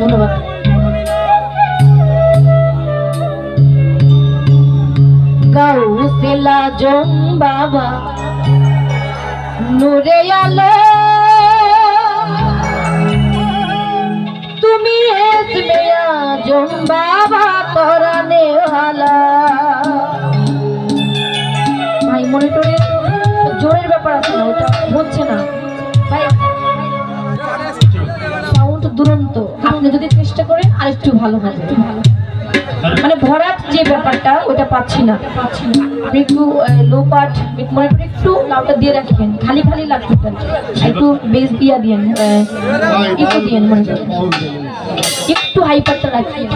ধন্যবাদ। জম বাবা আলো। তুমি এসমে আজম বাবা মনিটরে জোরের ব্যাপার আছে না, ওটা হচ্ছে না। যদি চেষ্টা করেন আর একটু ভালো হবে। মানে ভরাট যে ব্যাপারটা ওটা পাচ্ছি না। পাচ্ছি না আপনি একটু লো পার্ট মনে করে একটু লাউটা দিয়ে রাখবেন। খালি খালি লাগবে একটু বেশ দিয়া আহ, একটু দিয়েন মনে করেন। একটু হাই পার্টটা রাখিয়ে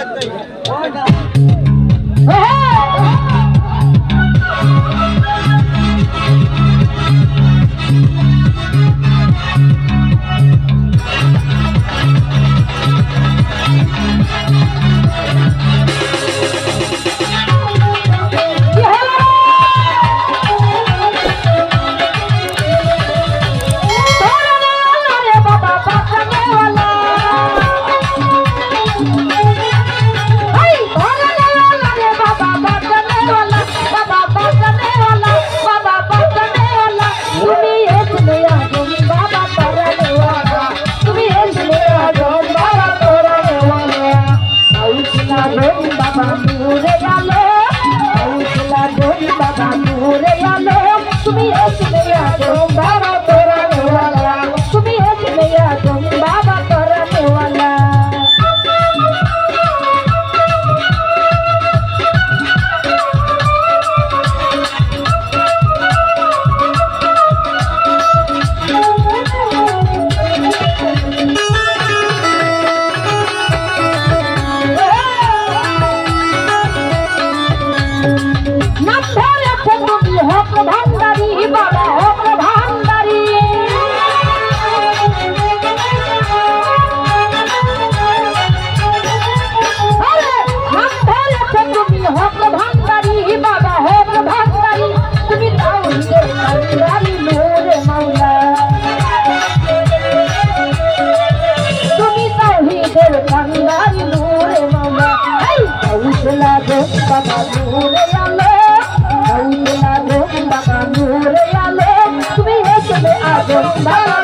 あるか? বাবা দূরে তুমি আগুন বাবা নূরে আলো। তুমি এসবে আগুন বাবা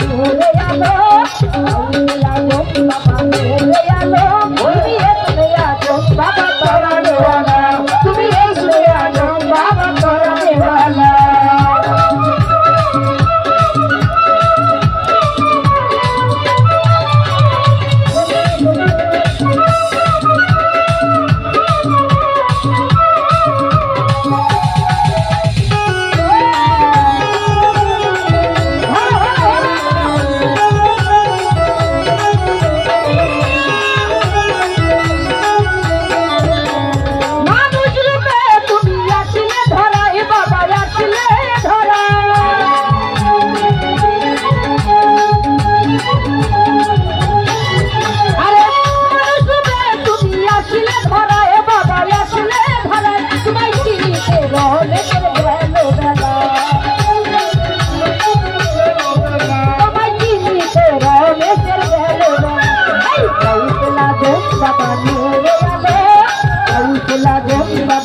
ভোলে আলো আলো বাবা ভোলে আলো Baba,